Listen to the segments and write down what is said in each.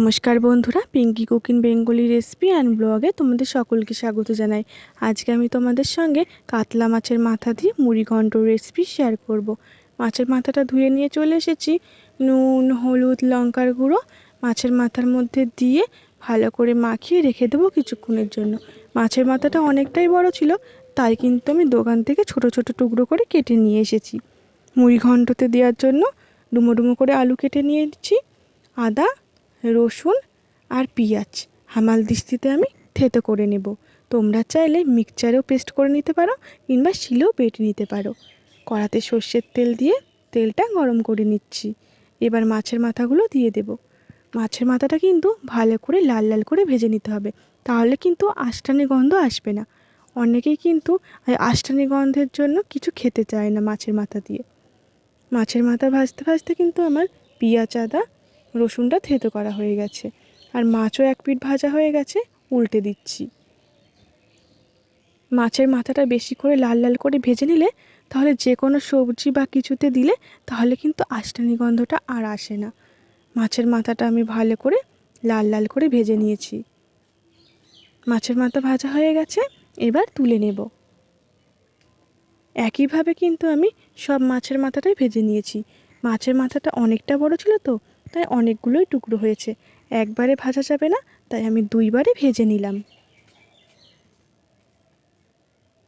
নমস্কার বন্ধুরা Pinki cooking Bengali recipe and ব্লগে তোমাদের সকলকে স্বাগত জানাই। আজকে আমি তোমাদের সঙ্গে কাতলা মাছের মাথা দিয়ে মুড়ি ঘন্ট রেসিপি শেয়ার করব। মাছের মাথাটা ধুয়ে নিয়ে চলে এসেছি। নুন, হলুদ, লঙ্কার গুঁড়ো মাছের মাথার মধ্যে দিয়ে ভালো করে মাখিয়ে রেখে দেবো কিছুক্ষণের জন্য। মাছের মাথাটা অনেকটাই বড় ছিল, তাই কিন্তু আমি দোকান থেকে ছোট ছোট টুকরো করে কেটে নিয়ে এসেছি। মুড়ি ঘন্টতে দেওয়ার জন্য ডুমো ডুমো করে আলু কেটে নিয়েছি, আদা রসুন আর পেঁয়াজ হামাল দিস্তিতে আমি থেতো করে নেব। তোমরা চাইলে মিক্সচারেও পেস্ট করে নিতে পারো কিংবা শিলেও বেটে নিতে পারো। কড়াতে সর্ষের তেল দিয়ে তেলটা গরম করে নিচ্ছি। এবার মাছের মাথাগুলো দিয়ে দেব। মাছের মাথাটা কিন্তু ভালো করে লাল লাল করে ভেজে নিতে হবে। তাহলে কিন্তু আষ্টানি গন্ধ আসবে না। অনেকেই কিন্তু আষ্টানি গন্ধের জন্য কিছু খেতে চায় না মাছের মাথা দিয়ে। মাছের মাথা ভাজতে ভাজতে কিন্তু আমার পেঁয়াজ, আদা রসুনটা থেতো করা হয়ে গেছে। আর মাছও এক পিঠ ভাজা হয়ে গেছে, উল্টে দিচ্ছি। মাছের মাথাটা বেশি করে লাল লাল করে ভেজে নিলে, তাহলে যে কোনো সবজি বা কিছুতে দিলে, তাহলে কিন্তু আষ্টানি গন্ধটা আর আসে না। মাছের মাথাটা আমি ভালো করে লাল লাল করে ভেজে নিয়েছি। মাছের মাথা ভাজা হয়ে গেছে, এবার তুলে নেব। একইভাবে কিন্তু আমি সব মাছের মাথাটাই ভেজে নিয়েছি। মাছের মাথাটা অনেকটা বড় ছিল তো তাই অনেকগুলোই টুকরো হয়েছে। একবারে ভাজা যাবে না, তাই আমি দুইবারে ভেজে নিলাম।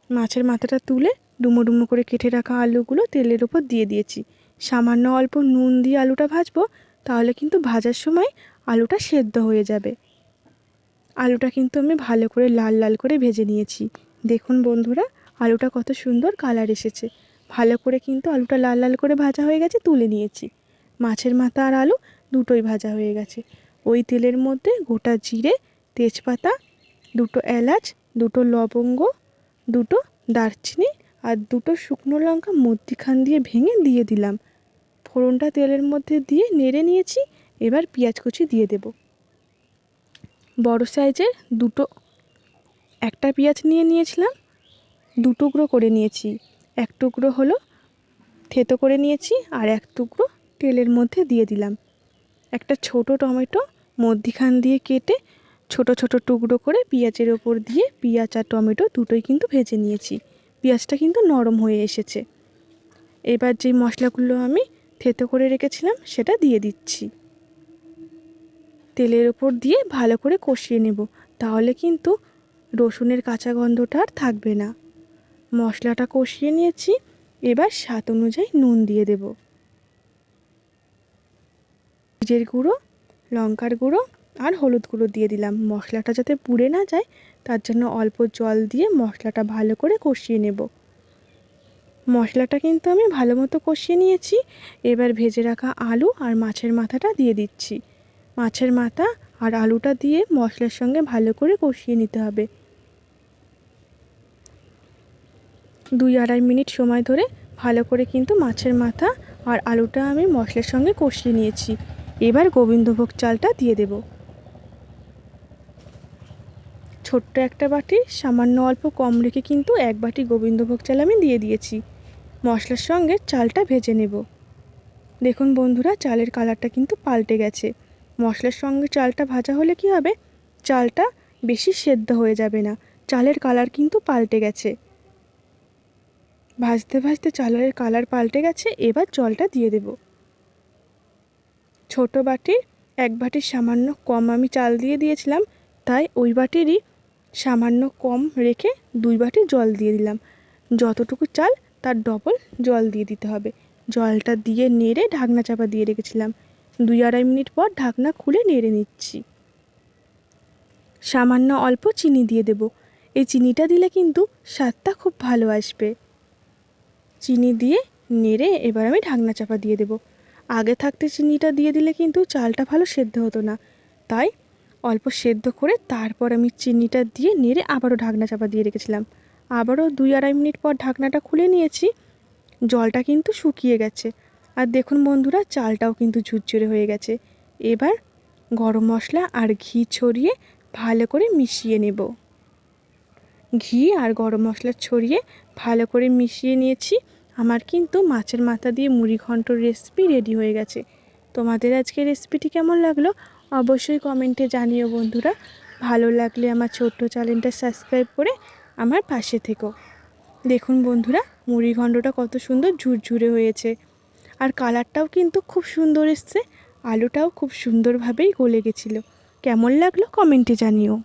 মাছের মাথাটা তুলে ডুমো ডুমো করে কেটে রাখা আলুগুলো তেলের ওপর দিয়ে দিয়েছি। সামান্য অল্প নুন দিয়ে আলুটা ভাজবো, তাহলে কিন্তু ভাজার সময় আলুটা সেদ্ধ হয়ে যাবে। আলুটা কিন্তু আমি ভালো করে লাল লাল করে ভেজে নিয়েছি। দেখুন বন্ধুরা, আলুটা কত সুন্দর কালার এসেছে। ভালো করে কিন্তু আলুটা লাল লাল করে ভাজা হয়ে গেছে, তুলে নিয়েছি। মাছের মাথা আর আলু দুটোই ভাজা হয়ে গেছে। ওই তেলের মধ্যে গোটা জিরে, তেজপাতা, দুটো এলাচ, দুটো লবঙ্গ, দুটো দারচিনি আর দুটো শুকনো লঙ্কা মধ্যিখান দিয়ে ভেঙে দিয়ে দিলাম। ফোড়নটা তেলের মধ্যে দিয়ে নেড়ে নিয়েছি, এবার পেঁয়াজ কুচি দিয়ে দেব। বড় সাইজের দুটো, একটা পেঁয়াজ নিয়ে নিয়েছিলাম, দু টুকরো করে নিয়েছি। এক টুকরো হলো থেতো করে নিয়েছি আর এক টুকরো তেলের মধ্যে দিয়ে দিলাম। একটা ছোট টমেটো মধ্যিখান দিয়ে কেটে ছোট ছোট টুকরো করে পেঁয়াজের ওপর দিয়ে পেঁয়াজ আর টমেটো দুটোই কিন্তু ভেজে নিয়েছি। পেঁয়াজটা কিন্তু নরম হয়ে এসেছে। এবার যে মশলাগুলো আমি থেতো করে রেখেছিলাম সেটা দিয়ে দিচ্ছি। তেলের ওপর দিয়ে ভালো করে কষিয়ে নেব, তাহলে কিন্তু রসুনের কাঁচা গন্ধটা আর থাকবে না। মশলাটা কষিয়ে নিয়েছি, এবার স্বাদ অনুযায়ী নুন দিয়ে দেবো। জিরের গুঁড়ো, লঙ্কার গুঁড়ো আর হলুদ গুঁড়ো দিয়ে দিলাম। মশলাটা যাতে পুড়ে না যায়, তার জন্য অল্প জল দিয়ে মশলাটা ভালো করে কষিয়ে নেব। মশলাটা কিন্তু আমি ভালো মতো কষিয়ে নিয়েছি। এবার ভেজে রাখা আলু আর মাছের মাথাটা দিয়ে দিচ্ছি। মাছের মাথা আর আলুটা দিয়ে মশলার সঙ্গে ভালো করে কষিয়ে নিতে হবে। দুই আড়াই মিনিট সময় ধরে ভালো করে কিন্তু মাছের মাথা আর আলুটা আমি মশলার সঙ্গে কষিয়ে নিয়েছি। এবার গোবিন্দভোগ চালটা দিয়ে দেব। ছোট্ট একটা বাটি, সামান্য অল্প কম রেখে কিন্তু এক বাটি গোবিন্দভোগ চাল আমি দিয়ে দিয়েছি। মশলার সঙ্গে চালটা ভেজে নেব। দেখুন বন্ধুরা, চালের কালারটা কিন্তু পাল্টে গেছে। মশলার সঙ্গে চালটা ভাজা হলে কি হবে? চালটা বেশি সেদ্ধ হয়ে যাবে না। চালের কালার কিন্তু পাল্টে গেছে। ভাজতে ভাজতে চালের কালার পাল্টে গেছে। এবার জলটা দিয়ে দেবো। ছোট বাটির এক বাটির সামান্য কম আমি চাল দিয়ে দিয়েছিলাম, তাই ওই বাটিরই সামান্য কম রেখে দুই বাটি জল দিয়ে দিলাম। যতটুকু চাল, তার ডবল জল দিয়ে দিতে হবে। জলটা দিয়ে নেড়ে ঢাকনা চাপা দিয়ে রেখেছিলাম। দুই আড়াই মিনিট পর ঢাকনা খুলে নেড়ে নিচ্ছি। সামান্য অল্প চিনি দিয়ে দেব। এই চিনিটা দিলে কিন্তু স্বাদটা খুব ভালো আসবে। চিনি দিয়ে নেড়ে এবার আমি ঢাকনা চাপা দিয়ে দেবো। আগে থাকতে চিনিটা দিয়ে দিলে কিন্তু চালটা ভালো সেদ্ধ হতো না। তাই অল্প সেদ্ধ করে তারপর আমি চিনিটা দিয়ে নেড়ে আবারও ঢাকনা চাপা দিয়ে রেখেছিলাম। আবারও দুই আড়াই মিনিট পর ঢাকনাটা খুলে নিয়েছি। জলটা কিন্তু শুকিয়ে গেছে। আর দেখুন বন্ধুরা, চালটাও কিন্তু ঝুরঝুরে হয়ে গেছে। এবার গরম মশলা আর ঘি ছড়িয়ে ভালো করে মিশিয়ে নেব। ঘি আর গরম মশলা ছড়িয়ে ভালো করে মিশিয়ে নিয়েছি। আমার কিন্তু মাছের মাথা দিয়ে মুড়ি ঘন্টর রেসিপি রেডি হয়ে গেছে। তোমাদের আজকে রেসিপিটি কেমন লাগল? অবশ্যই কমেন্টে জানিও বন্ধুরা। ভালো লাগলে আমার ছোট্ট চ্যানেলটা সাবস্ক্রাইব করে আমার পাশে থেকো। দেখুন বন্ধুরা মুড়িঘণ্টটা কত সুন্দর ঝুরঝুরে হয়েছে। আর কালারটাও কিন্তু খুব সুন্দর এসছে। আলুটাও খুব সুন্দরভাবেই গলে গেছিল। কেমন লাগল? কমেন্টে জানিও।